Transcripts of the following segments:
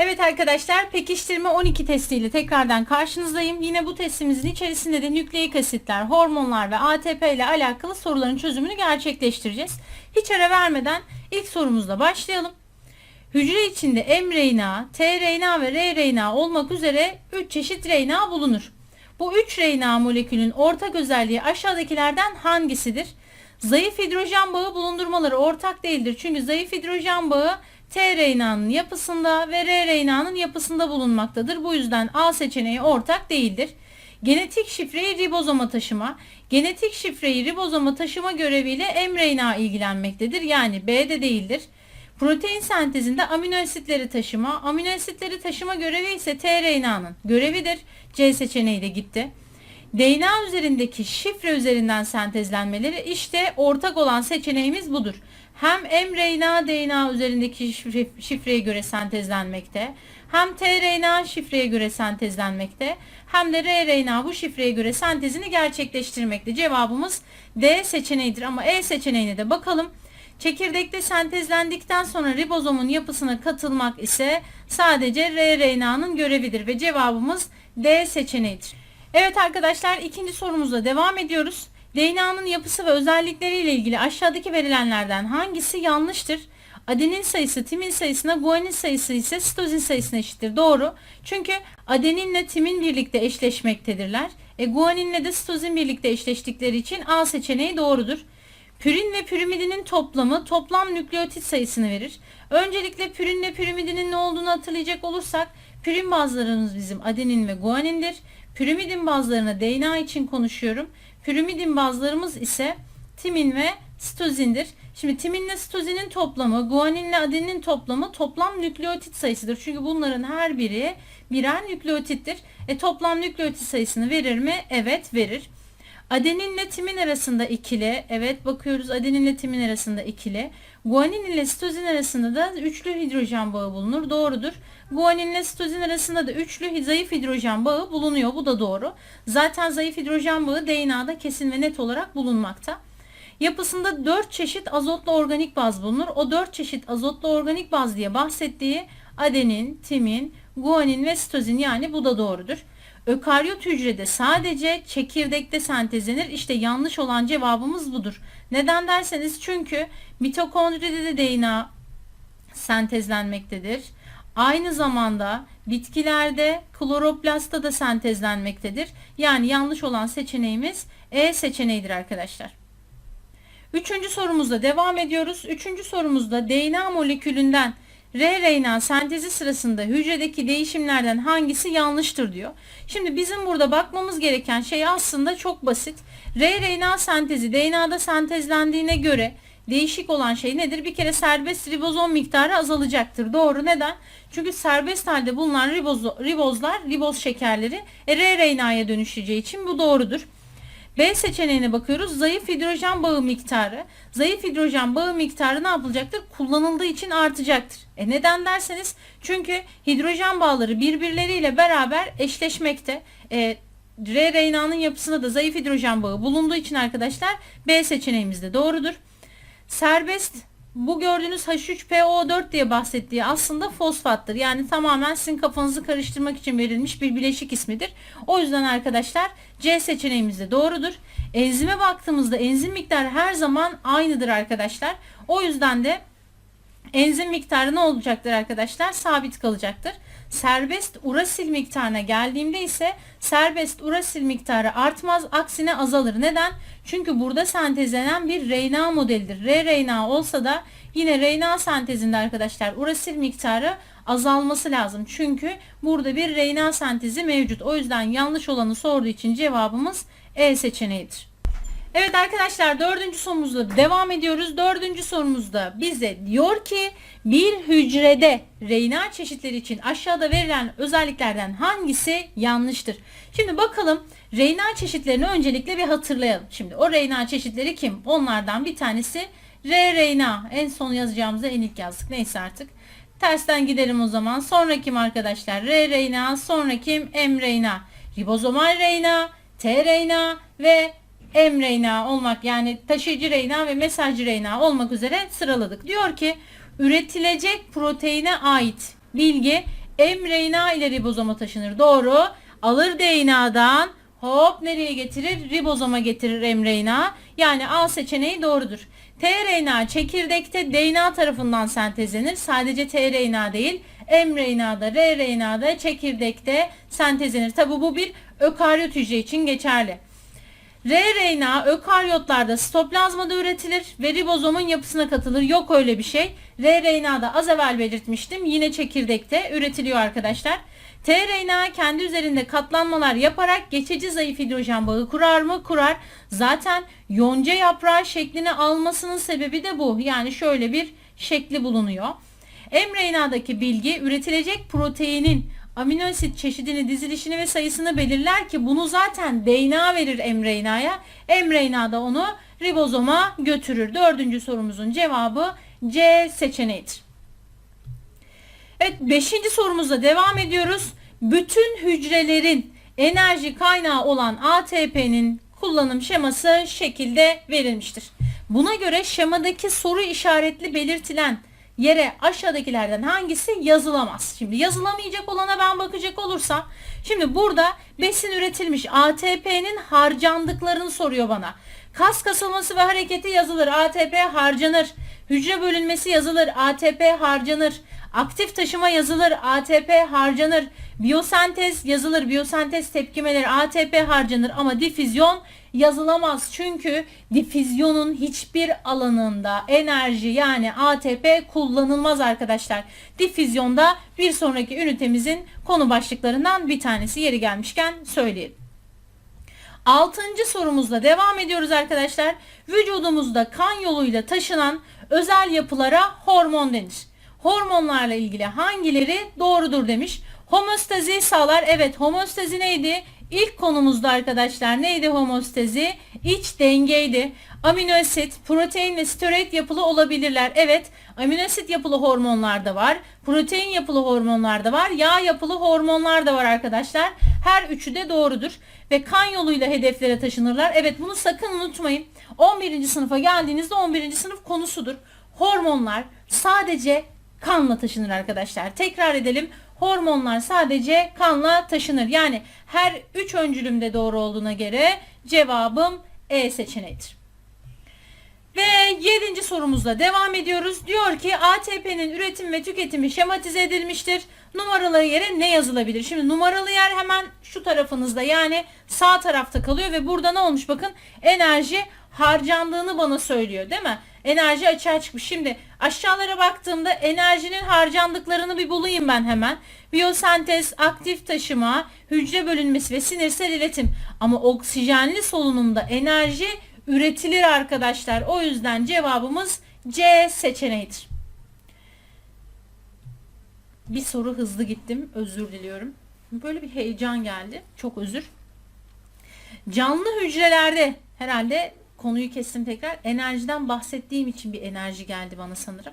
Evet arkadaşlar pekiştirme 12 testiyle tekrardan karşınızdayım. Yine bu testimizin içerisinde de nükleik asitler, hormonlar ve ATP ile alakalı soruların çözümünü gerçekleştireceğiz. Hiç ara vermeden ilk sorumuzla başlayalım. Hücre içinde M RNA, T RNA ve R RNA olmak üzere 3 çeşit RNA bulunur. Bu 3 RNA molekülün ortak özelliği aşağıdakilerden hangisidir? Zayıf hidrojen bağı bulundurmaları ortak değildir. Çünkü zayıf hidrojen bağı T RNA'nın yapısında ve R RNA'nın yapısında bulunmaktadır. Bu yüzden A seçeneği ortak değildir. Genetik şifreyi ribozoma taşıma. Genetik şifreyi ribozoma taşıma göreviyle mRNA ilgilenmektedir. Yani B de değildir. Protein sentezinde amino asitleri taşıma. Amino asitleri taşıma görevi ise tRNA'nın görevidir. C seçeneği de gitti. DNA üzerindeki şifre üzerinden sentezlenmeleri işte ortak olan seçeneğimiz budur. Hem mRNA DNA üzerindeki şifre, şifreye göre sentezlenmekte, hem tRNA şifreye göre sentezlenmekte, hem de rRNA bu şifreye göre sentezini gerçekleştirmekte. Cevabımız D seçeneğidir ama E seçeneğine de bakalım. Çekirdekte sentezlendikten sonra ribozomun yapısına katılmak ise sadece rRNA'nın görevidir ve cevabımız D seçeneğidir. Evet arkadaşlar ikinci sorumuzla devam ediyoruz. DNA'nın yapısı ve özellikleriyle ilgili aşağıdaki verilenlerden hangisi yanlıştır? Adenin sayısı timin sayısına, guanin sayısı ise sitozin sayısına eşittir. Doğru. Çünkü adeninle timin birlikte eşleşmektedirler. E, guaninle de sitozin birlikte eşleştikleri için A seçeneği doğrudur. Pürin ve pürimidinin toplamı toplam nükleotit sayısını verir. Öncelikle pürinle pürimidinin ne olduğunu hatırlayacak olursak pürin bazlarımız bizim adenin ve guanindir. Pürimidin bazlarına DNA için konuşuyorum. Pürimidin bazlarımız ise timin ve sitozindir. Şimdi timinle sitozinin toplamı, guaninle adeninin toplamı toplam nükleotit sayısıdır. Çünkü bunların her biri birer nükleotittir. E toplam nükleotit sayısını verir mi? Evet verir. Adeninle timin arasında ikili. Evet bakıyoruz adeninle timin arasında ikili. Guanin ile sitozin arasında da üçlü hidrojen bağı bulunur. Doğrudur. Guanin ile sitozin arasında da üçlü zayıf hidrojen bağı bulunuyor. Bu da doğru. Zaten zayıf hidrojen bağı DNA'da kesin ve net olarak bulunmakta. Yapısında 4 çeşit azotlu organik baz bulunur. O 4 çeşit azotlu organik baz diye bahsettiği adenin, timin, guanin ve sitozin yani bu da doğrudur. Ökaryot hücrede sadece çekirdekte sentezlenir. İşte yanlış olan cevabımız budur. Neden derseniz çünkü mitokondride de DNA sentezlenmektedir. Aynı zamanda bitkilerde kloroplastta da sentezlenmektedir. Yani yanlış olan seçeneğimiz E seçeneğidir arkadaşlar. Üçüncü sorumuzda devam ediyoruz. Üçüncü sorumuzda DNA molekülünden rRNA sentezi sırasında hücredeki değişimlerden hangisi yanlıştır diyor. Şimdi bizim burada bakmamız gereken şey aslında çok basit. rRNA sentezi DNA'da sentezlendiğine göre değişik olan şey nedir? Bir kere serbest ribozom miktarı azalacaktır. Doğru. Neden? Çünkü serbest halde bulunan riboz, ribozlar, riboz şekerleri e, rRNA'ya dönüşeceği için bu doğrudur. B seçeneğine bakıyoruz. Zayıf hidrojen bağı miktarı. Zayıf hidrojen bağı miktarı ne yapılacaktır? Kullanıldığı için artacaktır. E neden derseniz çünkü hidrojen bağları birbirleriyle beraber eşleşmekte. E, rRNA'nın yapısında da zayıf hidrojen bağı bulunduğu için arkadaşlar B seçeneğimiz de doğrudur. Serbest bu gördüğünüz H3PO4 diye bahsettiği aslında fosfattır. Yani tamamen sizin kafanızı karıştırmak için verilmiş bir bileşik ismidir. O yüzden arkadaşlar C seçeneğimiz de doğrudur. Enzime baktığımızda enzim miktarı her zaman aynıdır arkadaşlar. O yüzden de enzim miktarı ne olacaktır arkadaşlar? Sabit kalacaktır. Serbest urasil miktarına geldiğimde ise serbest urasil miktarı artmaz aksine azalır. Neden? Çünkü burada sentezlenen bir RNA modelidir. rRNA olsa da yine RNA sentezinde arkadaşlar urasil miktarı azalması lazım. Çünkü burada bir RNA sentezi mevcut. O yüzden yanlış olanı sorduğu için cevabımız E seçeneğidir. Evet arkadaşlar dördüncü sorumuzla devam ediyoruz. Dördüncü sorumuzda bize diyor ki bir hücrede RNA çeşitleri için aşağıda verilen özelliklerden hangisi yanlıştır? Şimdi bakalım RNA çeşitlerini öncelikle bir hatırlayalım. Şimdi o RNA çeşitleri kim? Onlardan bir tanesi rRNA. En son yazacağımızda en ilk yazdık. Neyse artık. Tersten gidelim o zaman. Sonra kim arkadaşlar? rRNA, sonra kim? mRNA. Ribozomal RNA, tRNA ve mRNA olmak yani taşıyıcı RNA ve mesajcı RNA olmak üzere sıraladık. Diyor ki üretilecek proteine ait bilgi mRNA ile ribozoma taşınır. Doğru. Alır DNA'dan hop nereye getirir? Ribozoma getirir mRNA. Yani A seçeneği doğrudur. tRNA çekirdekte DNA tarafından sentezlenir. Sadece tRNA değil. mRNA'da, rRNA'da çekirdekte sentezlenir. Tabi bu bir ökaryot hücre için geçerli. rRNA ökaryotlarda sitoplazmada üretilir ve ribozomun yapısına katılır. Yok öyle bir şey. rRNA'da az evvel belirtmiştim. Yine çekirdekte üretiliyor arkadaşlar. tRNA kendi üzerinde katlanmalar yaparak geçici zayıf hidrojen bağı kurar mı? Kurar. Zaten yonca yaprağı şeklini almasının sebebi de bu. Yani şöyle bir şekli bulunuyor. mRNA'daki bilgi üretilecek proteinin amino asit çeşidini, dizilişini ve sayısını belirler ki bunu zaten DNA verir mRNA'ya. mRNA da onu ribozoma götürür. Dördüncü sorumuzun cevabı C seçeneğidir. Evet beşinci sorumuzla devam ediyoruz. Bütün hücrelerin enerji kaynağı olan ATP'nin kullanım şeması şekilde verilmiştir. Buna göre şemadaki soru işaretli belirtilen yere aşağıdakilerden hangisi yazılamaz? Şimdi yazılamayacak olana ben bakacak olursam şimdi burada besin üretilmiş ATP'nin harcandıklarını soruyor bana. Kas kasılması ve hareketi yazılır. ATP harcanır. Hücre bölünmesi yazılır. ATP harcanır. Aktif taşıma yazılır. ATP harcanır. Biyosentez yazılır. Biyosentez tepkimeleri ATP harcanır ama difüzyon yazılamaz. Çünkü difüzyonun hiçbir alanında enerji yani ATP kullanılmaz arkadaşlar. Difüzyonda bir sonraki ünitemizin konu başlıklarından bir tanesi yeri gelmişken söyleyelim. Altıncı sorumuzla devam ediyoruz arkadaşlar. Vücudumuzda kan yoluyla taşınan özel yapılara hormon denir. Hormonlarla ilgili hangileri doğrudur demiş. Homostazi sağlar. Evet homostazi neydi? İlk konumuzda arkadaşlar neydi homostazi? İç dengeydi. Amino asit, protein ve steroid yapılı olabilirler. Evet, amino asit yapılı hormonlar da var. Protein yapılı hormonlar da var. Yağ yapılı hormonlar da var arkadaşlar. Her üçü de doğrudur. Ve kan yoluyla hedeflere taşınırlar. Evet bunu sakın unutmayın. 11. sınıfa geldiğinizde 11. sınıf konusudur. Hormonlar sadece kanla taşınır arkadaşlar. Tekrar edelim. Hormonlar sadece kanla taşınır. Yani her üç öncülümde doğru olduğuna göre cevabım E seçeneğidir. Ve yedinci sorumuzla devam ediyoruz. Diyor ki ATP'nin üretim ve tüketimi şematize edilmiştir. Numaralı yere ne yazılabilir? Şimdi numaralı yer hemen şu tarafınızda yani sağ tarafta kalıyor ve burada ne olmuş bakın enerji harcandığını bana söylüyor değil mi? Enerji açığa çıkmış. Şimdi aşağılara baktığımda enerjinin harcandıklarını bir bulayım ben hemen. Biyosentez, aktif taşıma, hücre bölünmesi ve sinirsel iletim. Ama oksijenli solunumda enerji üretilir arkadaşlar. O yüzden cevabımız C seçeneğidir. Bir soru hızlı gittim. Özür diliyorum. Böyle bir heyecan geldi. Çok özür. Canlı hücrelerde herhalde konuyu kestim tekrar. Enerjiden bahsettiğim için bir enerji geldi bana sanırım.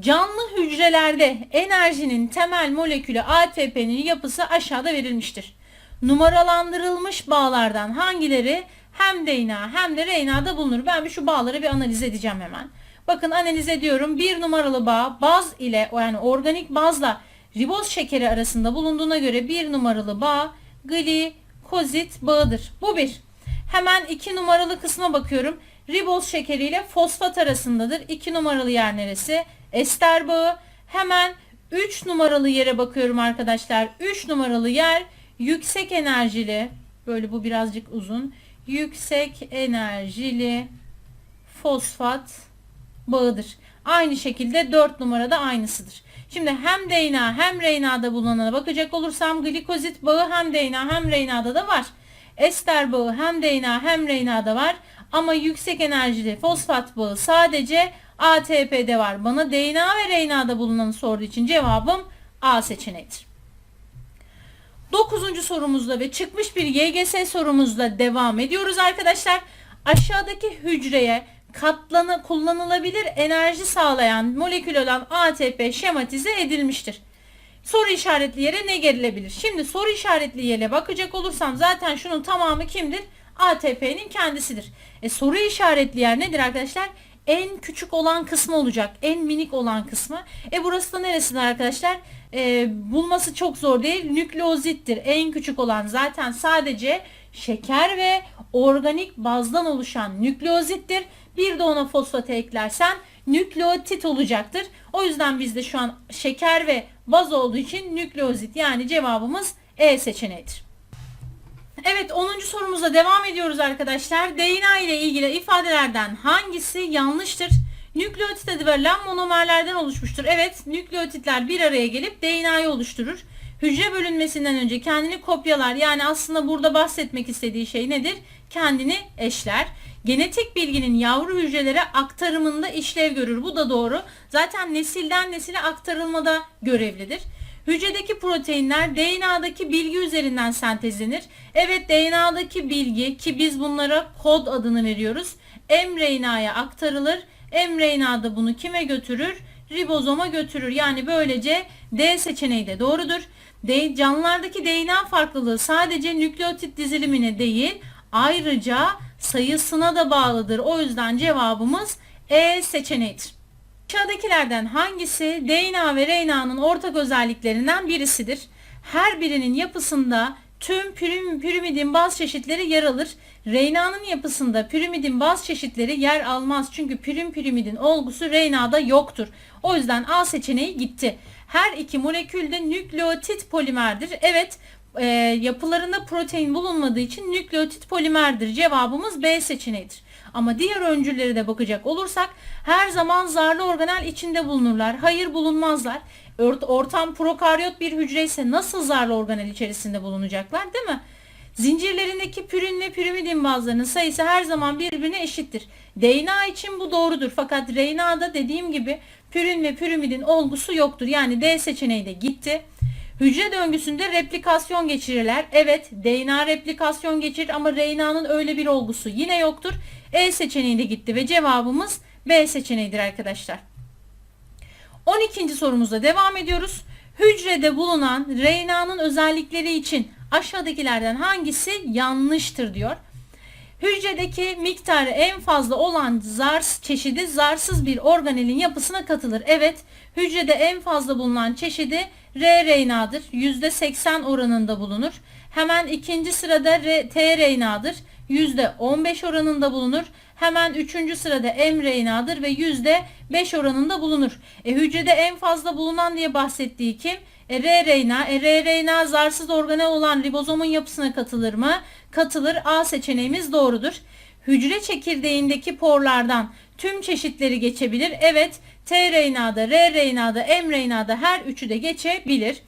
Canlı hücrelerde enerjinin temel molekülü ATP'nin yapısı aşağıda verilmiştir. Numaralandırılmış bağlardan hangileri hem DNA hem de RNA'da bulunur? Ben bir şu bağları bir analiz edeceğim hemen. Bakın analiz ediyorum. Bir numaralı bağ baz ile yani organik bazla riboz şekeri arasında bulunduğuna göre bir numaralı bağ glikozit bağıdır. Bu bir. Hemen iki numaralı kısma bakıyorum. Riboz şekeri ile fosfat arasındadır. İki numaralı yer neresi? Ester bağı. Hemen 3 numaralı yere bakıyorum arkadaşlar. 3 numaralı yer yüksek enerjili. Böyle bu birazcık uzun. Yüksek enerjili fosfat bağıdır. Aynı şekilde 4 numarada aynısıdır. Şimdi hem DNA hem RNA'da bulunana bakacak olursam glikozit bağı hem DNA hem RNA'da da var. Ester bağı hem DNA hem RNA'da var. Ama yüksek enerjili fosfat bağı sadece ATP'de var. Bana DNA ve RNA'da bulunanı sorduğu için cevabım A seçeneğidir. Dokuzuncu sorumuzda ve çıkmış bir YGS sorumuzla devam ediyoruz arkadaşlar. Aşağıdaki hücreye katlanı kullanılabilir enerji sağlayan molekül olan ATP şematize edilmiştir. Soru işaretli yere ne gerilebilir? Şimdi soru işaretli yere bakacak olursam zaten şunun tamamı kimdir? ATP'nin kendisidir. E, soru işaretli yer nedir arkadaşlar? en küçük olan kısmı olacak. En minik olan kısmı. E burası da neresidir arkadaşlar? E, bulması çok zor değil. Nükleozittir. En küçük olan zaten sadece şeker ve organik bazdan oluşan nükleozittir. Bir de ona fosfatı eklersen nükleotit olacaktır. O yüzden bizde şu an şeker ve baz olduğu için nükleozit yani cevabımız E seçeneğidir. Evet 10. sorumuza devam ediyoruz arkadaşlar. DNA ile ilgili ifadelerden hangisi yanlıştır? Nükleotit adı verilen monomerlerden oluşmuştur. Evet nükleotitler bir araya gelip DNA'yı oluşturur. Hücre bölünmesinden önce kendini kopyalar. Yani aslında burada bahsetmek istediği şey nedir? Kendini eşler. Genetik bilginin yavru hücrelere aktarımında işlev görür. Bu da doğru. Zaten nesilden nesile aktarılmada görevlidir. Hücredeki proteinler DNA'daki bilgi üzerinden sentezlenir. Evet DNA'daki bilgi ki biz bunlara kod adını veriyoruz. mRNA'ya aktarılır. mRNA da bunu kime götürür? Ribozoma götürür. Yani böylece D seçeneği de doğrudur. Canlılardaki DNA farklılığı sadece nükleotit dizilimine değil ayrıca sayısına da bağlıdır. O yüzden cevabımız E seçeneğidir. Aşağıdakilerden hangisi DNA ve RNA'nın ortak özelliklerinden birisidir? Her birinin yapısında tüm pürim, pirimidin baz çeşitleri yer alır. RNA'nın yapısında pirimidin baz çeşitleri yer almaz. Çünkü pirim pirimidin olgusu RNA'da yoktur. O yüzden A seçeneği gitti. Her iki molekül de nükleotit polimerdir. Evet e, yapılarında protein bulunmadığı için nükleotit polimerdir. Cevabımız B seçeneğidir. Ama diğer öncülleri de bakacak olursak her zaman zarlı organel içinde bulunurlar. Hayır bulunmazlar. Ort- Ortam prokaryot bir hücre ise nasıl zarlı organel içerisinde bulunacaklar değil mi? Zincirlerindeki pürin ve pirimidin bazlarının sayısı her zaman birbirine eşittir. DNA için bu doğrudur fakat RNA'da dediğim gibi pürin ve pirimidin olgusu yoktur. Yani D seçeneği de gitti. Hücre döngüsünde replikasyon geçirirler. Evet DNA replikasyon geçirir ama RNA'nın öyle bir olgusu yine yoktur. E seçeneği de gitti ve cevabımız B seçeneğidir arkadaşlar. 12. sorumuzda devam ediyoruz. Hücrede bulunan RNA'nın özellikleri için aşağıdakilerden hangisi yanlıştır diyor. Hücredeki miktarı en fazla olan zars çeşidi zarsız bir organelin yapısına katılır. Evet, hücrede en fazla bulunan çeşidi R-RNA'dır. %80 oranında bulunur. Hemen ikinci sırada T-RNA'dır. %15 oranında bulunur. Hemen üçüncü sırada mRNA'dır ve %5 oranında bulunur. E, hücrede en fazla bulunan diye bahsettiği kim? RRNA. RRNA zarsız organel olan ribozomun yapısına katılır mı? Katılır. A seçeneğimiz doğrudur. Hücre çekirdeğindeki porlardan tüm çeşitleri geçebilir. Evet, tRNA'da, rRNA'da, mRNA'da her üçü de geçebilir.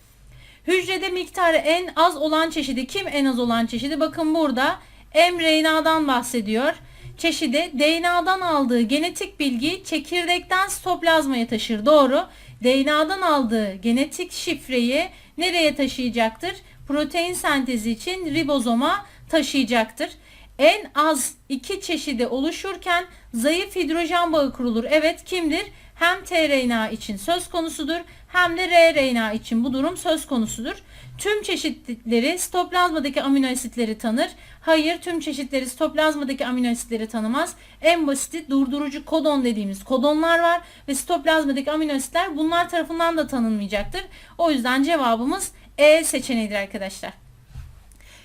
Hücrede miktarı en az olan çeşidi kim en az olan çeşidi? Bakın burada mRNA'dan bahsediyor. Çeşidi DNA'dan aldığı genetik bilgi çekirdekten sitoplazmaya taşır. Doğru. DNA'dan aldığı genetik şifreyi nereye taşıyacaktır? Protein sentezi için ribozoma taşıyacaktır. En az iki çeşidi oluşurken zayıf hidrojen bağı kurulur. Evet kimdir? Hem tRNA için söz konusudur hem de rRNA için bu durum söz konusudur. Tüm çeşitleri sitoplazmadaki amino asitleri tanır. Hayır tüm çeşitleri sitoplazmadaki amino asitleri tanımaz. En basiti durdurucu kodon dediğimiz kodonlar var ve sitoplazmadaki amino asitler bunlar tarafından da tanınmayacaktır. O yüzden cevabımız E seçeneğidir arkadaşlar.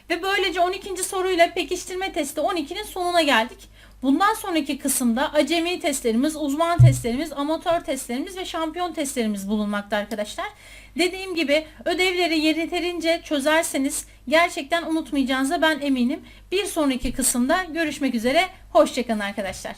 Ve böylece 12. soruyla pekiştirme testi 12'nin sonuna geldik. Bundan sonraki kısımda acemi testlerimiz, uzman testlerimiz, amatör testlerimiz ve şampiyon testlerimiz bulunmakta arkadaşlar. Dediğim gibi ödevleri yeterince çözerseniz gerçekten unutmayacağınıza ben eminim. Bir sonraki kısımda görüşmek üzere. Hoşçakalın arkadaşlar.